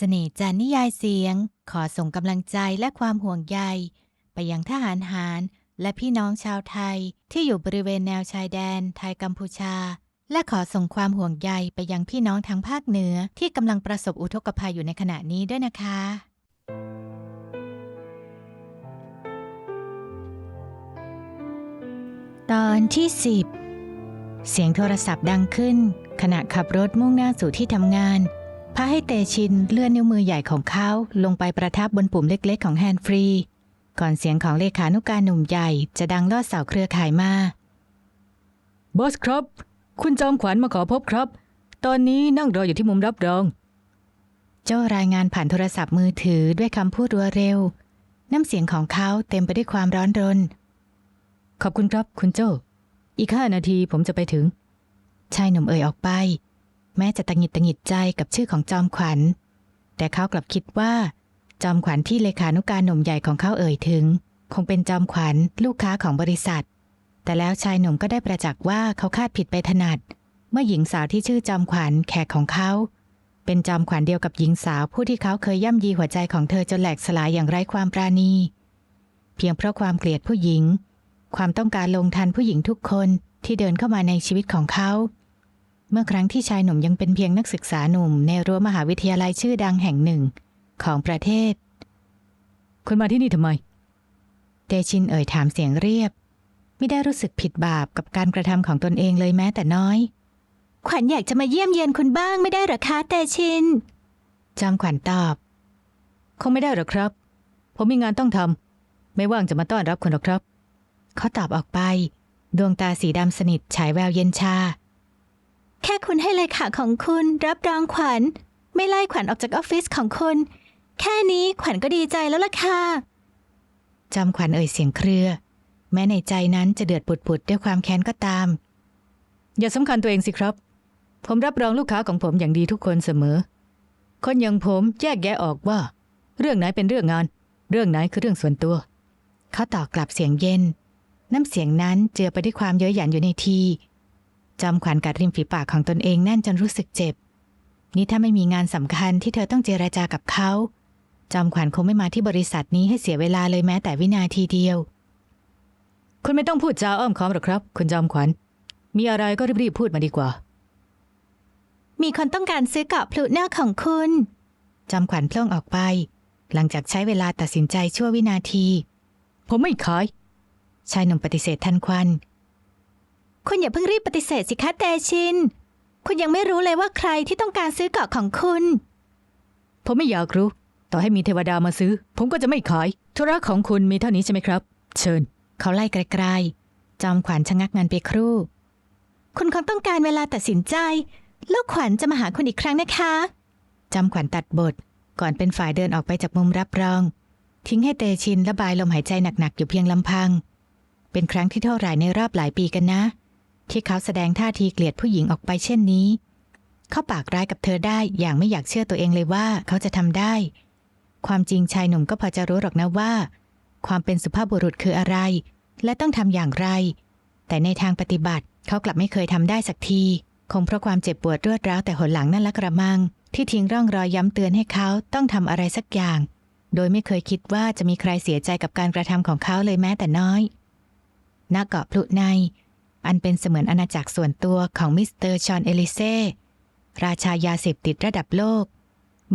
เสน่ห์จันนิยายเสียง ขอส่งกำลังใจและความห่วงใย ไปยังทหารหาร และพี่น้องชาวไทย ที่อยู่บริเวณแนวชายแดน ไทยกัมพูชา และขอส่งความห่วงใยไปยังพี่น้องทางภาคเหนือ ที่กำลังประสบอุทกภัยอยู่ในขณะนี้ด้วยนะคะตอนที่ 10 เสียงโทรศัพท์ดังขึ้น ขณะขับรถมุ่งหน้าสู่ที่ทำงาน พาให้เตชินเลื่อนนิ้วมือใหญ่ของเขาลงไปประทับบนปุ่มเล็กๆ ของแฮนด์ฟรี ก่อนเสียงของเลขานุการหนุ่มใหญ่จะดังลอดเสาเครือข่ายมาบอสครับ คุณจอมขวัญมาขอพบครับ ตอนนี้นั่งรออยู่ที่มุมรับรองโจ้รายงานผ่านโทรศัพท์มือถือด้วยคำพูดรัวเร็ว น้ำเสียงของเขาเต็มไปด้วยความร้อนรน ขอบคุณครับคุณโจ้อีกห้านาทีผมจะไปถึง ชายหนุ่มเอ่ยออกไป แม้จะตังหิดตังหงิดใจกับชื่อของจอมขวัญ แต่เขากลับคิดว่า จอมขวัญที่เลขานุการหนุ่มใหญ่ของเขาเอ่ยถึง คงเป็นจอมขวัญลูกค้าของบริษัท แต่แล้วชายหนุ่มก็ได้ประจักษ์ว่าเขาคาดผิดไปถนัด เมื่อหญิงสาวที่ชื่อจอมขวัญแขกของเขา เป็นจอมขวัญเดียวกับหญิงสาวผู้ที่เขาเคยย่ำยีหัวใจของเธอจนแหลกสลายอย่างไร้ความปราณี เพียงเพราะความเกลียดผู้หญิง ความต้องการลงทันผู้หญิงทุกคนที่เดินเข้ามาในชีวิตของเขา เมื่อครั้งที่ชายหนุ่มยังเป็นเพียงนักศึกษาหนุ่มในรั้วมหาวิทยาลัยชื่อดังแห่งหนึ่ง ของประเทศ คุณมาที่นี่ทำไม เตชินเอ่ยถามเสียงเรียบ ไม่ได้รู้สึกผิดบาปกับการกระทำของตนเองเลยแม้แต่น้อย ขวัญอยากจะมาเยี่ยมเยียนคุณบ้างไม่ได้หรอคะเตชิน จอมขวัญตอบ คงไม่ได้หรอกครับ ผมมีงานต้องทำไม่ว่างจะมาต้อนรับคุณหรอกครับเขาตอบออกไป ดวงตาสีดำสนิทฉายแววเย็นชา แค่คุณให้เลขาของคุณรับรองขวัญ ไม่ไล่ขวัญออกจากออฟฟิศของคุณ แค่นี้ขวัญก็ดีใจแล้วล่ะค่ะจอมขวัญเอ่ยเสียงเครือ แม้ในใจนั้นจะเดือดปุดๆด้วยความแค้นก็ตาม อย่าสำคัญตัวเองสิครับ ผมรับรองลูกค้าของผมอย่างดีทุกคนเสมอ คนอย่างผมแยกแยะออกว่า เรื่องไหนเป็นเรื่องงาน เรื่องไหนคือเรื่องส่วนตัว เขาตอบกลับเสียงเย็น น้ำเสียงนั้นเจือไปด้วยความเย้ยหยันอยู่ในที จอมขวัญกัดริมฝีปากของตนเองแน่นจนรู้สึกเจ็บ นี่ถ้าไม่มีงานสำคัญที่เธอต้องเจราจากับเขา จอมขวัญคงไม่มาที่บริษัทนี้ให้เสียเวลาเลยแม้แต่วินาทีเดียว คุณไม่ต้องพูดจาอ้อมค้อมหรอกครับ คุณจอมขวัญ มีอะไรก็รีบๆพูดมาดีกว่า มีคนต้องการซื้อเกาะพลุหน้าของคุณ จอมขวัญพล่งออกไป หลังจากใช้เวลาตัดสินใจชั่ววินาที ผมไม่ขายชายหนุ่มปฏิเสธทันควัน คุณอย่าเพิ่งรีบปฏิเสธสิคะเตชิน คุณยังไม่รู้เลยว่าใครที่ต้องการซื้อเกาะของคุณ ผมไม่อยากรู้ ต่อให้มีเทวดามาซื้อ ผมก็จะไม่ขาย ธุระของคุณมีเท่านี้ใช่ไหมครับ เชิญ เขาไล่ไกลๆ จอมขวัญชะงักงานไปครู่ คุณคงต้องการเวลาตัดสินใจ ลูกขวัญจะมาหาคุณอีกครั้งนะคะ จอมขวัญตัดบท ก่อนเป็นฝ่ายเดินออกไปจากมุมรับรอง ทิ้งให้เตชินระบายลมหายใจหนักๆอยู่เพียงลำพัง เป็นครั้งที่เท่าไหร่ในรอบหลายปีกันนะ ที่เขาแสดงท่าทีเกลียดผู้หญิงออกไปเช่นนี้ เขาปากร้ายกับเธอได้อย่างไม่อยากเชื่อตัวเองเลยว่าเขาจะทำได้ ความจริงชายหนุ่มก็พอจะรู้หรอกนะว่า ความเป็นสุภาพบุรุษคืออะไร และต้องทำอย่างไร แต่ในทางปฏิบัติเขากลับไม่เคยทำได้สักทีคงเพราะความเจ็บปวดรวดร้าวแต่หนหลังนั่นละกระมัง ที่ทิ้งร่องรอยย้ำเตือนให้เขาต้องทำอะไรสักอย่าง โดยไม่เคยคิดว่าจะมีใครเสียใจกับการกระทำของเขาเลยแม้แต่น้อยณเกาะพลุใน อันเป็นเสมือนอาณาจักรส่วนตัวของมิสเตอร์ชอนเอลิเซ่ ราชายาเสพติดระดับโลก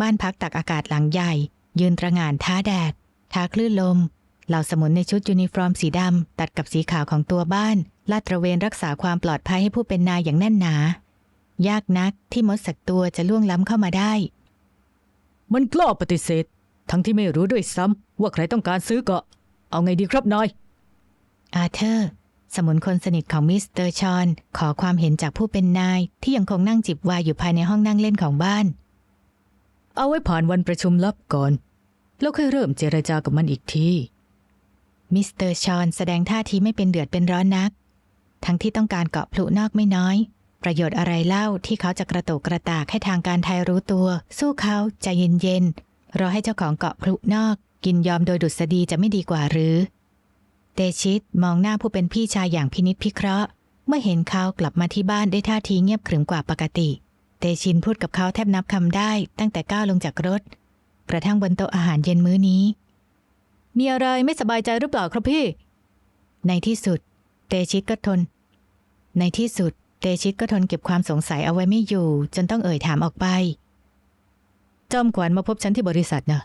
บ้านพักตักอากาศหลังใหญ่ ยืนตระหง่านท้าแดด ท้าคลื่นลม เหล่าสมุนในชุดยูนิฟอร์มสีดำ ตัดกับสีขาวของตัวบ้าน ลาดตระเวนรักษาความปลอดภัยให้ผู้เป็นนายอย่างแน่นหนา ยากนักที่มดสักตัวจะล่วงล้ำเข้ามาได้ มันกล้าปฏิเสธ ทั้งที่ไม่รู้ด้วยซ้ำว่าใครต้องการซื้อเกาะ เอาไงดีครับนายอาเธอร์ สมุนคนสนิทของมิสเตอร์ชอน ขอความเห็นจากผู้เป็นนาย ที่ยังคงนั่งจิบวน์อยู่ภายในห้องนั่งเล่นของบ้าน เอาไว้ผ่านวันประชุมลับก่อน แล้วค่อยเริ่มเจรจากับมันอีกที มิสเตอร์ชอนแสดงท่าทีไม่เป็นเดือดเป็นร้อนนัก ทั้งที่ต้องการเกาะพลุนอกไม่น้อย ประโยชน์อะไรเล่าที่เขาจะกระโตกกระตากให้ทางการไทยรู้ตัว สู้เขาใจเย็นๆรอให้เจ้าของเกาะพลุนอก กินยอมโดยดุษฎีจะไม่ดีกว่าหรือ เตชิตมองหน้าผู้เป็นพี่ชายอย่างพินิษพิเคราะห์ เมื่อเห็นเขากลับมาที่บ้านได้ท่าทีเงียบขรึมกว่าปกติเตเตชินพูดกับเขาแทบนับคำได้ตั้งแต่ก้าวลงจากรถ กระทั่งบนโต๊ะอาหารเย็นมื้อนี้ มีอะไรไม่สบายใจหรือเปล่าครับพี่ ในที่สุด เตชิตก็ทน ในที่สุด เตชิตก็ทนเก็บความสงสัยเอาไว้ไม่อยู่ จนต้องเอ่ยถามออกไป จอมขวัญมาพบฉันที่บริษัทนะ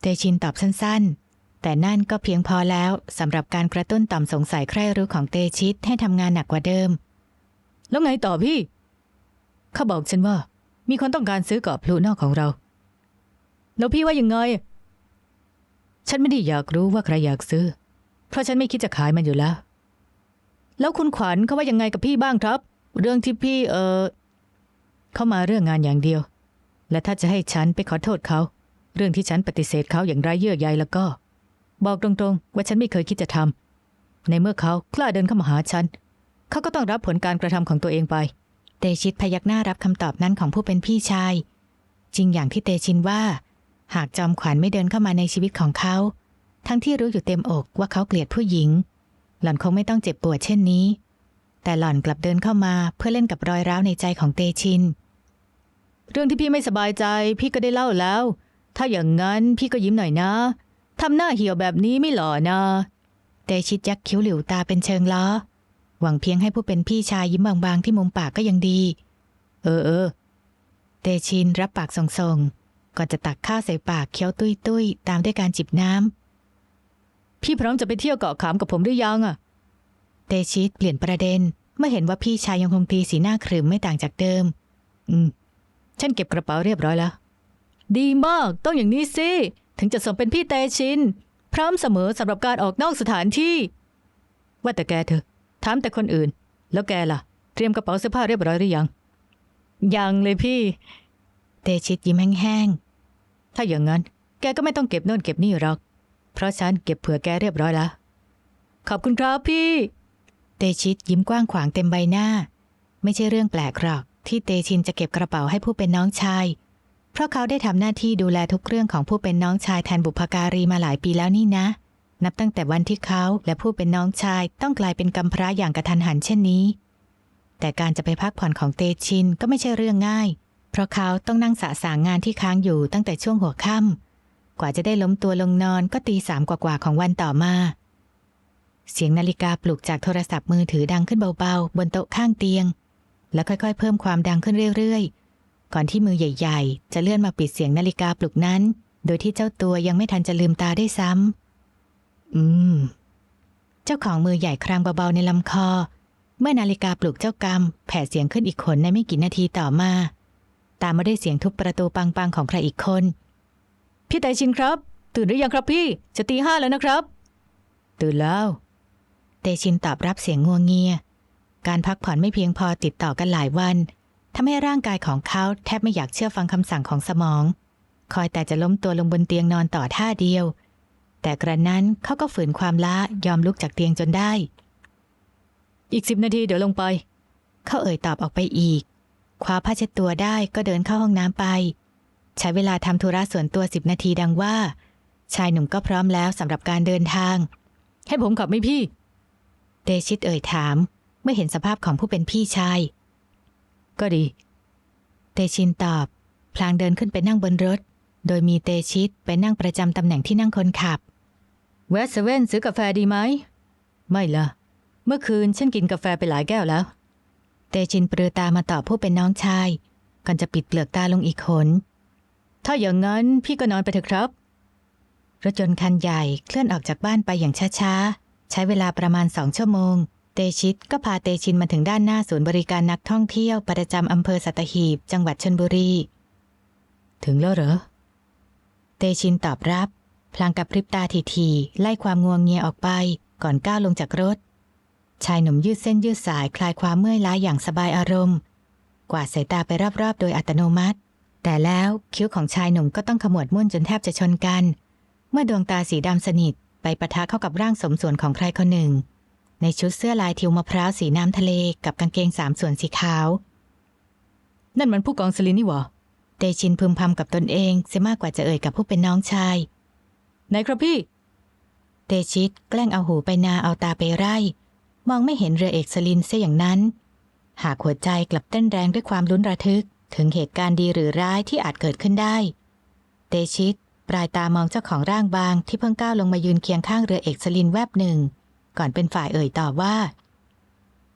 เตชินตอบสั้นๆ แต่นั่นก็เพียงพอแล้วสำหรับการกระตุ้นต่อมสงสัยใคร่รู้ของเตชิตให้ทำงานหนักกว่าเดิม แล้วไงต่อพี่ เขาบอกฉันว่า มีคนต้องการซื้อเกาะพลูนอกของเรา แล้วพี่ว่ายังไง ฉันไม่ได้อยากรู้ว่าใครอยากซื้อ เพราะฉันไม่คิดจะขายมันอยู่แล้ว แล้วคุณขวัญเขาว่ายังไงกับพี่บ้างครับ เรื่องที่พี่เออเข้ามาเรื่องงานอย่างเดียว และถ้าจะให้ฉันไปขอโทษเขา เรื่องที่ฉันปฏิเสธเขาอย่างไร้เยื่อใยแล้วก็ บอกตรงๆ ว่าฉันไม่เคยคิดจะทำในเมื่อเขากล้าเดินเข้ามาหาฉัน เขาก็ต้องรับผลการกระทำของตัวเองไป เตชิตพยักหน้ารับคำตอบนั้นของผู้เป็นพี่ชาย จริงอย่างที่เตชินว่า หากจอมขวัญไม่เดินเข้ามาในชีวิตของเขา ทั้งที่รู้อยู่เต็มอกว่าเขาเกลียดผู้หญิง หล่อนคงไม่ต้องเจ็บปวดเช่นนี้ แต่หล่อนกลับเดินเข้ามาเพื่อเล่นกับรอยร้าวในใจของเตชิน เรื่องที่พี่ไม่สบายใจ พี่ก็ได้เล่าแล้ว ถ้าอย่างนั้นพี่ก็ยิ้มหน่อยนะ ทำหน้าเหี่ยวแบบนี้ไม่หล่อนะเตชิตยักคิ้วหลิวตาเป็นเชิงล้อ หวังเพียงให้ผู้เป็นพี่ชายยิ้มบางๆที่มุมปากก็ยังดี เออเออเตชินรับปากส่งๆก่อนจะตักข้าวใส่ปากเคี้ยวตุ้ยๆตามด้วยการจิบน้ำพี่พร้อมจะไปเที่ยวเกาะขามกับผมหรือยังอะเตชิตเปลี่ยนประเด็นเมื่อเห็นว่าพี่ชายยังคงตีสีหน้าขรึมไม่ต่างจากเดิม อืม ฉันเก็บกระเป๋าเรียบร้อยแล้ว ดีมาก ต้องอย่างนี้สิ ถึงจะสมเป็นพี่เตชิน พร้อมเสมอสำหรับการออกนอกสถานที่ ว่าแต่แกเถอะถามแต่คนอื่น แล้วแกล่ะ เตรียมกระเป๋าเสื้อผ้าเรียบร้อยหรือยัง ยังเลยพี่ เตชิตยิ้มแห้งๆ ถ้าอย่างนั้น แกก็ไม่ต้องเก็บโน่นเก็บนี่หรอก เพราะฉันเก็บเผื่อแกเรียบร้อยแล้ว ขอบคุณครับพี่ เตชิตยิ้มกว้างขวางเต็มใบหน้า ไม่ใช่เรื่องแปลกหรอกที่เตชินจะเก็บกระเป๋าให้ผู้เป็นน้องชาย เพราะเขาได้ทำหน้าที่ดูแลทุกเรื่องของผู้เป็นน้องชายแทนบุพการีมาหลายปีแล้วนี่นะ นับตั้งแต่วันที่เขาและผู้เป็นน้องชายต้องกลายเป็นกำพร้าอย่างกระทันหันเช่นนี้ แต่การจะไปพักผ่อนของเตชินก็ไม่ใช่เรื่องง่าย เพราะเขาต้องนั่งสะสางงานที่ค้างอยู่ตั้งแต่ช่วงหัวค่ำกว่าจะได้ล้มตัวลงนอนก็ตีสามกว่าๆของวันต่อมาเสียงนาฬิกาปลุกจากโทรศัพท์มือถือดังขึ้นเบาๆ บนโต๊ะข้างเตียง แล้วค่อยๆ เพิ่มความดังขึ้นเรื่อยๆ ก่อนที่มือใหญ่ ๆ จะเลื่อนมาปิดเสียงนาฬิกาปลุกนั้น โดยที่เจ้าตัวยังไม่ทันจะลืมตาได้ซ้ำ อืม เจ้าของมือใหญ่ครางเบาๆในลำคอ เมื่อนาฬิกาปลุกเจ้ากรรม แผ่เสียงขึ้นอีกคนในไม่กี่นาทีต่อมา ตามมาด้วยเสียงทุบประตูปังๆของใครอีกคน พี่ไตชินครับ ตื่นหรือยังครับพี่ จะตีห้าแล้วนะครับ ตื่นแล้วเตชินตอบรับเสียงงัวงเงีย การพักผ่อนไม่เพียงพอติดต่อกันหลายวัน ทำให้ร่างกายของเขาแทบไม่อยากเชื่อฟังคำสั่งของสมอง คอยแต่จะล้มตัวลงบนเตียงนอนต่อท่าเดียว แต่กระนั้นเขาก็ฝืนความล้ายอมลุกจากเตียงจนได้ อีกสิบนาทีเดี๋ยวลงไป เขาเอ่ยตอบออกไปอีก คว้าผ้าเช็ดตัวได้ก็เดินเข้าห้องน้ำไป ใช้เวลาทำธุระส่วนตัวสิบนาทีดังว่า ชายหนุ่มก็พร้อมแล้วสำหรับการเดินทาง ให้ผมขับไหมพี่ เตชิตเอ่ยถาม เมื่อเห็นสภาพของผู้เป็นพี่ชาย ก็ดี เตชินตอบ พลางเดินขึ้นไปนั่งบนรถ โดยมีเตชิตไปนั่งประจำตำแหน่งที่นั่งคนขับแวะเซเว่นซื้อกาแฟดีไหม ไม่ละเมื่อคืนฉันกินกาแฟไปหลายแก้วแล้ว เตชินปรือตามาตอบผู้เป็นน้องชายก่อนจะปิดเปลือกตาลงอีกขน ถ้าอย่างนั้นพี่ก็นอนไปเถอะครับ รถยนต์คันใหญ่เคลื่อนออกจากบ้านไปอย่างช้าๆ ใช้เวลาประมาณสองชั่วโมง เตชิตก็พาเตชินมาถึงด้านหน้าศูนย์บริการนักท่องเที่ยวประจำอำเภอสัตหีบ จังหวัดชนบุรี ถึงแล้วเหรอ เตชินตอบรับ พลางกับพริบตาทีๆไล่ความงวงเงียออกไปก่อนก้าวลงจากรถ ชายหนุ่มยืดเส้นยืดสายคลายความเมื่อยล้าอย่างสบายอารมณ์ กวาดสายตาไปรอบๆ โดยอัตโนมัติ แต่แล้วคิ้วของชายหนุ่มก็ต้องขมวดมุ่นจนแทบจะชนกัน เมื่อดวงตาสีดำสนิทไปปะทะเข้ากับร่างสมส่วนของใครคนหนึ่ง ในชุดเสื้อลายทิวมะพร้าวสีน้ำทะเลกับกางเกงสามส่วนสีขาว นั่นมันผู้กองสลินนี่หว่าเตชินพึมพำกับตนเองเสียมากกว่าจะเอ่ยกับผู้เป็นน้องชายไหนครับพี่ เตชิตแกล้งเอาหูไปนาเอาตาไปไร่ มองไม่เห็นเรือเอกสลินเสียอย่างนั้น หากหัวใจกลับเต้นแรงด้วยความลุ้นระทึก ถึงเหตุการณ์ดีหรือร้ายที่อาจเกิดขึ้นได้ เตชิตปลายตามองเจ้าของร่างบางที่เพิ่งก้าวลงมายืนเคียงข้างเรือเอกสลินแวบหนึ่ง ก่อนเป็นฝ่ายเอ่ยตอบว่า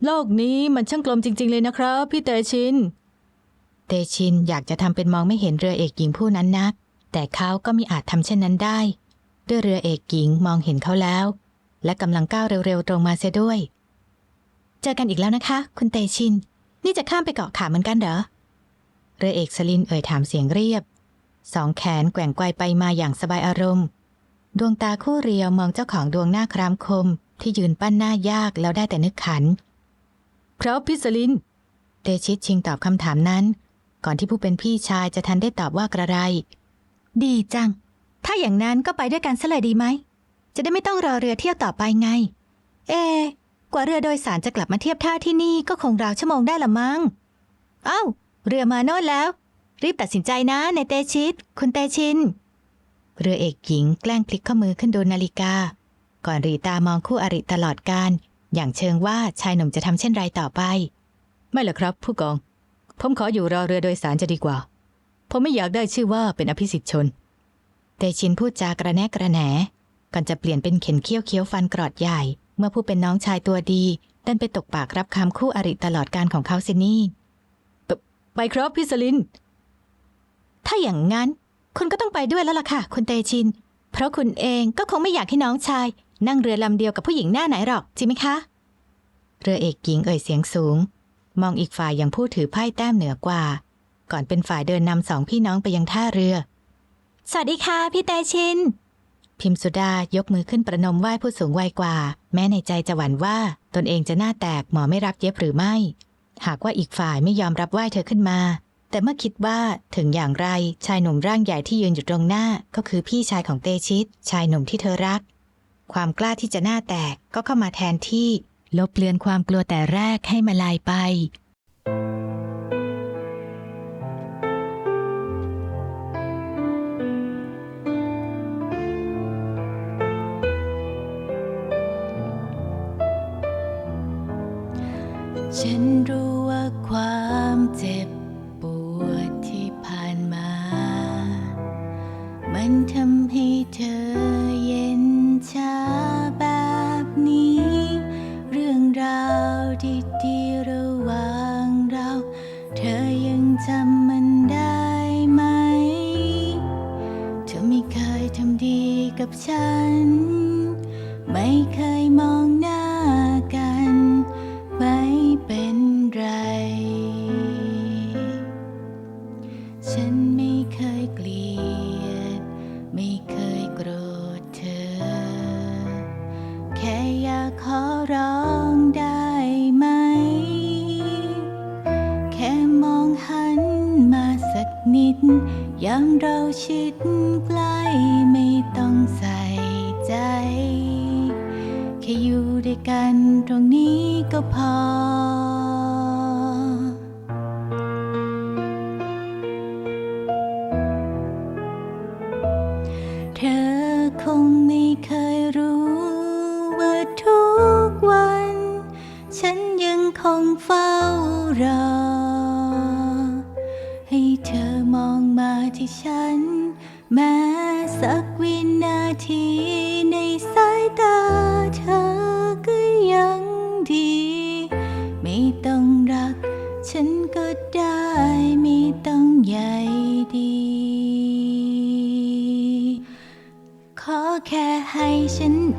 โลกนี้มันช่างกลมจริง ๆ เลยนะครับ พี่เตชิน เตชินอยากจะทำเป็นมองไม่เห็นเรือเอกหญิงผู้นั้นนัก แต่เขาก็มิอาจทำเช่นนั้นได้ ด้วยเรือเอกหญิงมองเห็นเขาแล้ว และกำลังก้าวเร็วๆตรงมาเสียด้วย เจอกันอีกแล้วนะคะ คุณเตชิน นี่จะข้ามไปเกาะขาเหมือนกันเหรอ เรือเอกสลินเอ่ยถามเสียงเรียบ สองแขนแกว่งไกวไปมาอย่างสบายอารมณ์ ดวงตาคู่เรียวมองเจ้าของดวงหน้าครามคม ที่ยืนปั้นหน้ายากแล้วได้แต่นึกขัน ครับพี่สลิน เตชิตชิงตอบคำถามนั้น ก่อนที่ผู้เป็นพี่ชายจะทันได้ตอบว่ากระไร ดีจัง ถ้าอย่างนั้นก็ไปด้วยกันซะเลยดีไหม จะได้ไม่ต้องรอเรือเที่ยวต่อไปไง เอกว่าเรือโดยสารจะกลับมาเทียบท่าที่นี่ก็คงราวชั่วโมงได้ละมั้ง เอ้า เรือมาโน่นแล้ว รีบตัดสินใจนะในเตชิต คุณเตชิน เรือเอกหญิงแกล้งพลิกข้อมือขึ้นดูนาฬิกา ก่อนรีตามองคู่อริตลอดการ อย่างเชิงว่าชายหนุ่มจะทำเช่นไรต่อไป ไม่หรอกครับ ผู้กอง ผมขออยู่รอเรือโดยสารจะดีกว่า ผมไม่อยากได้ชื่อว่าเป็นอภิสิทธิชน เตชินพูดจากระแนะกระแหนก่อนจะเปลี่ยนเป็นเข็นเขี้ยวเคี้ยวฟันกรอดใหญ่ เมื่อผู้เป็นน้องชายตัวดีดันไปตกปากรับคำคู่อริตลอดการของเขาสินี่ไปครับพี่สลิน ถ้าอย่างนั้น คุณก็ต้องไปด้วยแล้วล่ะค่ะ คุณเตชิน เพราะคุณเองก็คงไม่อยากให้น้องชาย นั่งเรือลำเดียวกับผู้หญิงหน้าไหนหรอกจริงไหมคะ เรือเอกหญิงเอ่ยเสียงสูง มองอีกฝ่ายอย่างผู้ถือไพ่แต้มเหนือกว่า ก่อนเป็นฝ่ายเดินนำสองพี่น้องไปยังท่าเรือ สวัสดีค่ะ พี่เตชิน พิมสุดายกมือขึ้นประนมไหว้ผู้สูงวัยกว่า แม้ในใจจะหวั่นว่าตนเองจะหน้าแตกหมอไม่รับเย็บหรือไม่ หากว่าอีกฝ่ายไม่ยอมรับไหว้เธอขึ้นมาแต่เมื่อคิดว่าถึงอย่างไรชายหนุ่มร่างใหญ่ที่ยืนอยู่ตรงหน้าก็คือพี่ชายของเตชิต ชายหนุ่มที่เธอรัก ความกล้าที่จะหน้าแตกก็เข้ามาแทนที่ ลบเลือนความกลัวแต่แรกให้มาลายไป ฉันรู้ว่าความเจ็บ ฉัน แค่อยู่ด้วยกันตรงนี้ก็พอ เธอคงไม่เคยรู้ว่าทุกวัน ฉันยังคงเฝ้ารอ ให้เธอมองมาที่ฉัน แม้สักวินาที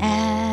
ข